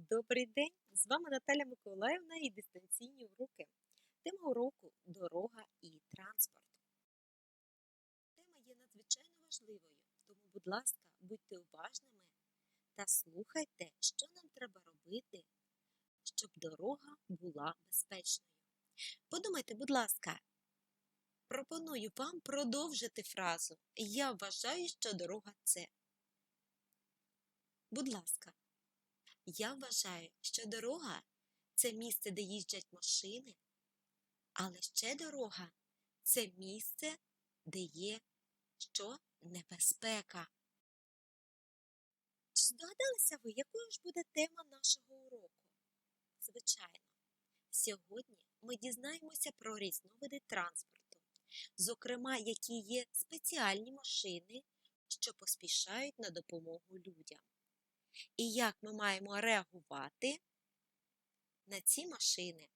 Добрий день! З вами Наталя Миколаївна і дистанційні уроки. Тема уроку дорога і транспорт. Тема є надзвичайно важливою, тому, будь ласка, будьте уважними та слухайте, що нам треба робити, щоб дорога була безпечною. Подумайте, будь ласка, пропоную вам продовжити фразу Я вважаю, що дорога це. Будь ласка. Я вважаю, що дорога це місце, де їздять машини, але ще дорога це місце, де є що небезпека. Чи здогадалися ви, якою ж буде тема нашого уроку? Звичайно, сьогодні ми дізнаємося про різновиди транспорту, зокрема, які є спеціальні машини, що поспішають на допомогу людям і як ми маємо реагувати на ці машини.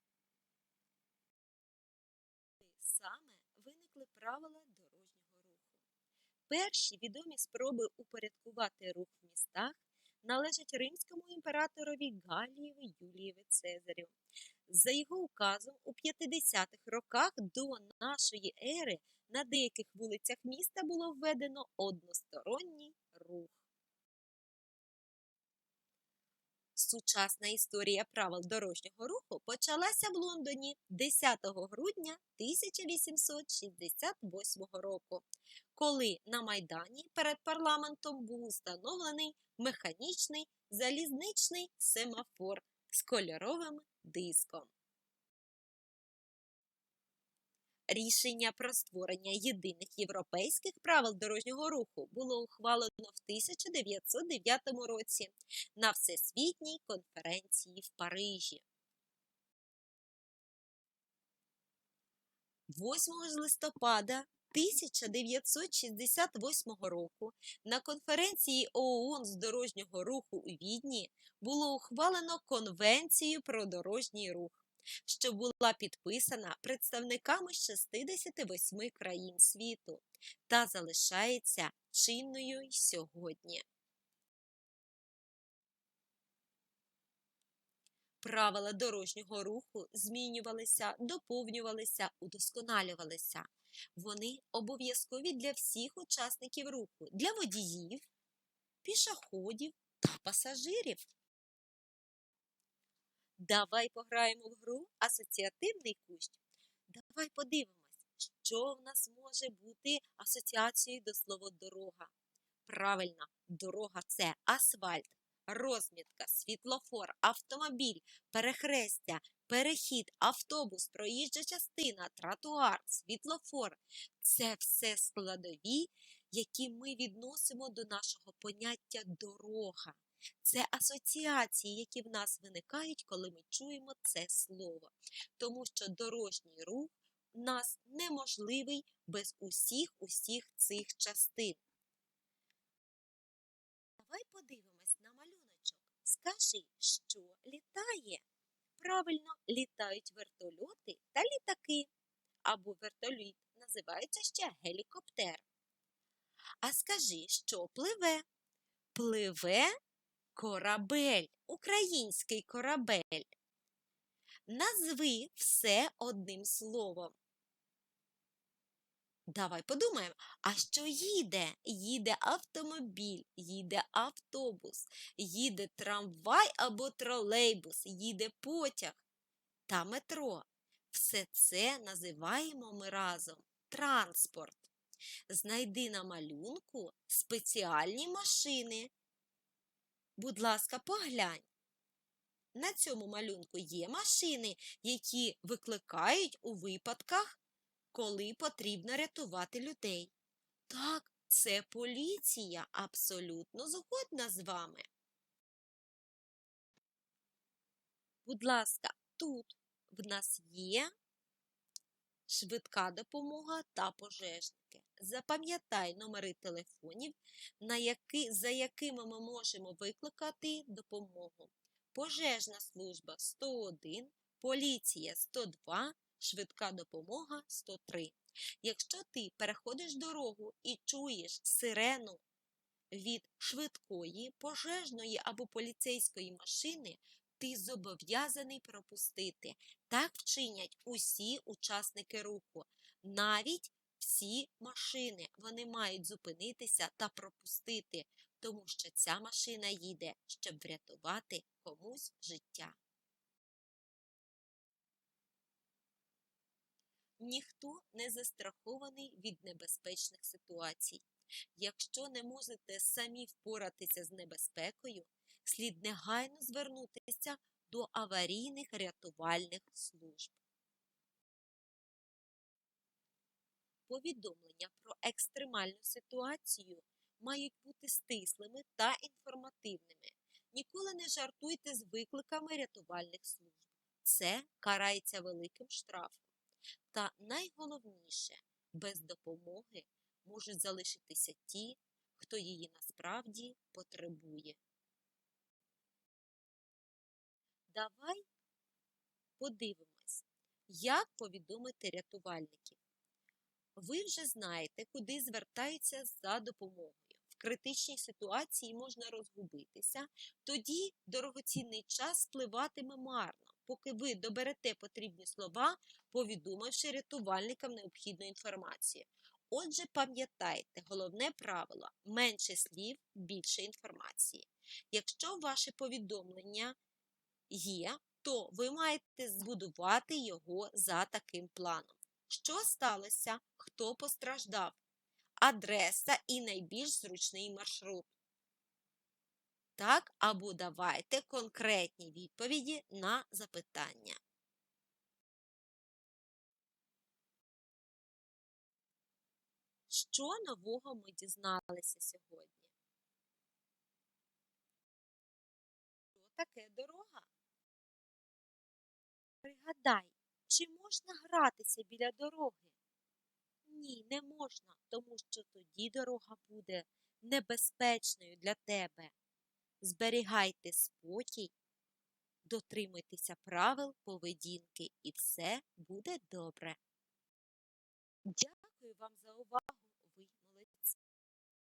Саме виникли правила дорожнього руху. Перші відомі спроби упорядкувати рух в містах належать римському імператорові Галієві Юлієві Цезарю. За його указом у 50-х роках до нашої ери на деяких вулицях міста було введено односторонній рух. Сучасна історія правил дорожнього руху почалася в Лондоні 10 грудня 1868 року, коли на Майдані перед парламентом був установлений механічний залізничний семафор з кольоровим диском. Рішення про створення єдиних європейських правил дорожнього руху було ухвалено в 1909 році на Всесвітній конференції в Парижі. 8 листопада 1968 року на конференції ООН з дорожнього руху у Відні було ухвалено Конвенцію про дорожній рух що була підписана представниками 68 країн світу та залишається чинною й сьогодні. Правила дорожнього руху змінювалися, доповнювалися, удосконалювалися. Вони обов'язкові для всіх учасників руху, для водіїв, пішоходів та пасажирів. Давай пограємо в гру асоціативний кущ. Давай подивимось, що в нас може бути асоціацією до слова дорога. Правильно, дорога це асфальт, розмітка, світлофор, автомобіль, перехрестя, перехід, автобус, проїжджа частина, тротуар, світлофор це все складові, які ми відносимо до нашого поняття дорога. Це асоціації, які в нас виникають, коли ми чуємо це слово. Тому що дорожній рух у нас неможливий без усіх усіх цих частин. Давай подивимось на малюночок. Скажи, що літає? Правильно, літають вертольоти та літаки. Або вертоліт називається ще гелікоптер. А скажи, що пливе? Пливе Корабель, український корабель. Назви все одним словом. Давай подумаємо, а що їде? Їде автомобіль, їде автобус, їде трамвай або тролейбус, їде потяг та метро. Все це називаємо ми разом транспорт. Знайди на малюнку спеціальні машини. Будь ласка, поглянь. На цьому малюнку є машини, які викликають у випадках, коли потрібно рятувати людей. Так, це поліція абсолютно згодна з вами. Будь ласка, тут в нас є швидка допомога та пожежники. Запам'ятай номери телефонів, на які, за якими ми можемо викликати допомогу. Пожежна служба 101, поліція 102, швидка допомога 103. Якщо ти переходиш дорогу і чуєш сирену від швидкої, пожежної або поліцейської машини, ти зобов'язаний пропустити. Так вчинять усі учасники руху, навіть всі машини. Вони мають зупинитися та пропустити, тому що ця машина їде, щоб врятувати комусь життя. Ніхто не застрахований від небезпечних ситуацій. Якщо не можете самі впоратися з небезпекою, слід негайно звернутися до аварійних рятувальних служб. Повідомлення про екстремальну ситуацію мають бути стислими та інформативними. Ніколи не жартуйте з викликами рятувальних служб. Це карається великим штрафом. Та найголовніше, без допомоги можуть залишитися ті, хто її насправді потребує. Давай подивимось, як повідомити рятувальників. Ви вже знаєте, куди звертаються за допомогою. В критичній ситуації можна розгубитися, тоді дорогоцінний час спливатиме марно, поки ви доберете потрібні слова, повідомивши рятувальникам необхідну інформацію. Отже, пам'ятайте, головне правило менше слів, більше інформації. Якщо ваше повідомлення є, то ви маєте збудувати його за таким планом. Що сталося? Хто постраждав? Адреса і найбільш зручний маршрут. Так, або давайте конкретні відповіді на запитання. Що нового ми дізналися сьогодні? Що таке дорога? Пригадай, чи можна гратися біля дороги? Ні, не можна, тому що тоді дорога буде небезпечною для тебе. Зберігайте спокій, дотримуйтеся правил поведінки, і все буде добре. Дякую вам за увагу.